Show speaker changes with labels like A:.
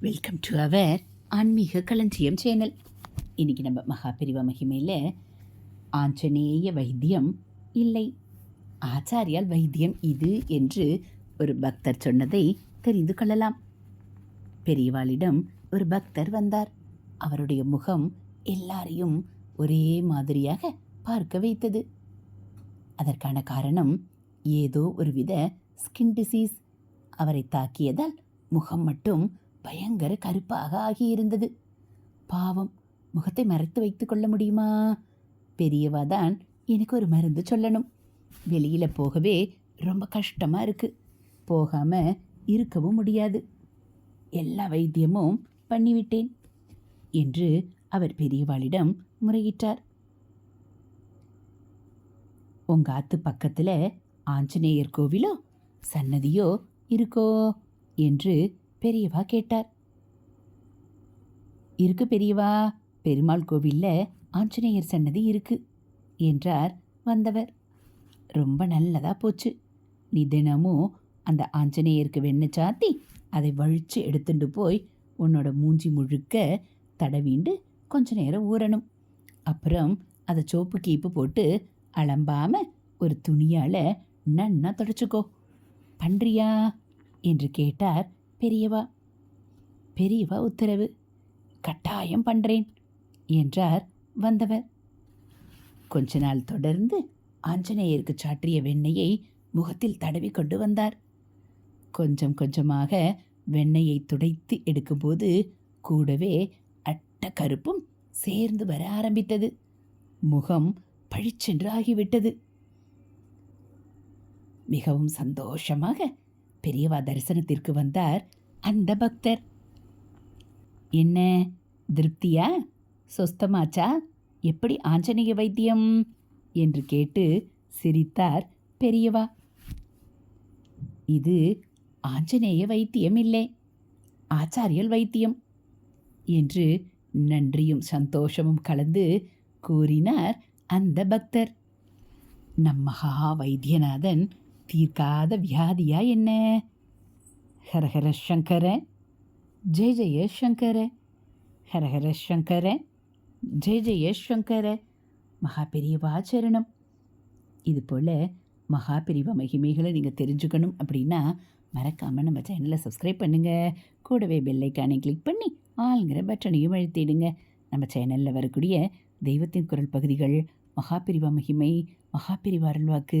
A: Welcome to our ஆன்மீக களஞ்சியம் channel இன்றைக்கி நம்ம மகாபிரிவ மகிமையில் ஆஞ்சநேய வைத்தியம் இல்லை ஆச்சாரியால் வைத்தியம் இது என்று ஒரு பக்தர் சொன்னதை தெரிந்து கொள்ளலாம். பெரியவாளிடம் ஒரு பக்தர் வந்தார். அவருடைய முகம் எல்லாரையும் ஒரே மாதிரியாக பார்க்க வைத்தது. அதற்கான காரணம் ஏதோ ஒருவித ஸ்கின் டிசீஸ் அவரை தாக்கியதால் முகம் மட்டும் பயங்கர கருப்பாக ஆகியிருந்தது. பாவம் முகத்தை மறைத்து வைத்துக் கொள்ள முடியுமா? பெரியவா தான் எனக்கு ஒரு மருந்து சொல்லணும். வெளியில் போகவே ரொம்ப கஷ்டமாக இருக்கு. போகாம இருக்கவும் முடியாது. எல்லா வைத்தியமும் பண்ணிவிட்டேன் என்று அவர் பெரியவாளிடம் முறையிட்டார். உங்க ஆத்து பக்கத்தில் ஆஞ்சநேயர் கோவிலோ சன்னதியோ இருக்கோ? என்று பெரியவா கேட்டார். இருக்கு பெரியவா பெருமாள் கோவிலில் ஆஞ்சநேயர் சன்னதி இருக்கு என்றார் வந்தவர். ரொம்ப நல்லதாக போச்சு. நீ தினமும் அந்த ஆஞ்சநேயருக்கு வெண்ணெய் சாத்தி அதை வழித்து எடுத்துட்டு போய் உன்னோட மூஞ்சி முழுக்க தடவிண்டு கொஞ்ச நேரம் ஊறணும். அப்புறம் அதை சோப்பு கீப்பு போட்டு அலம்பாமல் ஒரு துணியால் நன்னா தொடச்சிக்கோ. பண்ணுறியா என்று கேட்டார் பெரியவா. பெரியவா உத்தரவு. கட்டாயம் பண்றேன் என்றார் வந்தவர். கொஞ்ச நாள் தொடர்ந்து ஆஞ்சநேயருக்கு சாற்றிய வெண்ணெயை முகத்தில் தடவி கொண்டு வந்தார். கொஞ்சம் கொஞ்சமாக வெண்ணெயை துடைத்து எடுக்கும்போது கூடவே அட்ட கருப்பும் சேர்ந்து வர ஆரம்பித்தது. முகம் பழிச்சென்று ஆகிவிட்டது மிகவும் சந்தோஷமாக பெரியவா தரிசனத்திற்கு வந்தார் அந்த பக்தர். என்ன திருப்தியா? சொஸ்தமாச்சா? எப்படி ஆஞ்சநேய வைத்தியம்? என்று கேட்டு சிரித்தார் பெரியவா. இது ஆஞ்சநேய வைத்தியம் இல்லை ஆச்சாரியல் வைத்தியம் என்று நன்றியும் சந்தோஷமும் கலந்து கூறினார் அந்த பக்தர். நம் மகா வைத்தியநாதன் தீர்க்காத வியாதியா என்ன? ஹரஹர சங்கர ஜெய ஜெய சங்கர ஹரஹர சங்கர ஜெய ஜெய சங்கர மகா பெரியவா சரணம். இது போல் மகா பெரியவா மகிமைகளை நீங்கள் தெரிஞ்சுக்கணும் அப்படின்னா மறக்காமல் நம்ம சேனலை சப்ஸ்கிரைப் பண்ணுங்கள் கூடவே பெல்லைக்கானை கிளிக் பண்ணி ஆளுங்கிற பட்டனையும் அழுத்திடுங்க. நம்ம சேனலில் வரக்கூடிய தெய்வத்தின் குரல் பகுதிகள் மகாபிரிவா மகிமை மகாபிரிவா அருள்வாக்கு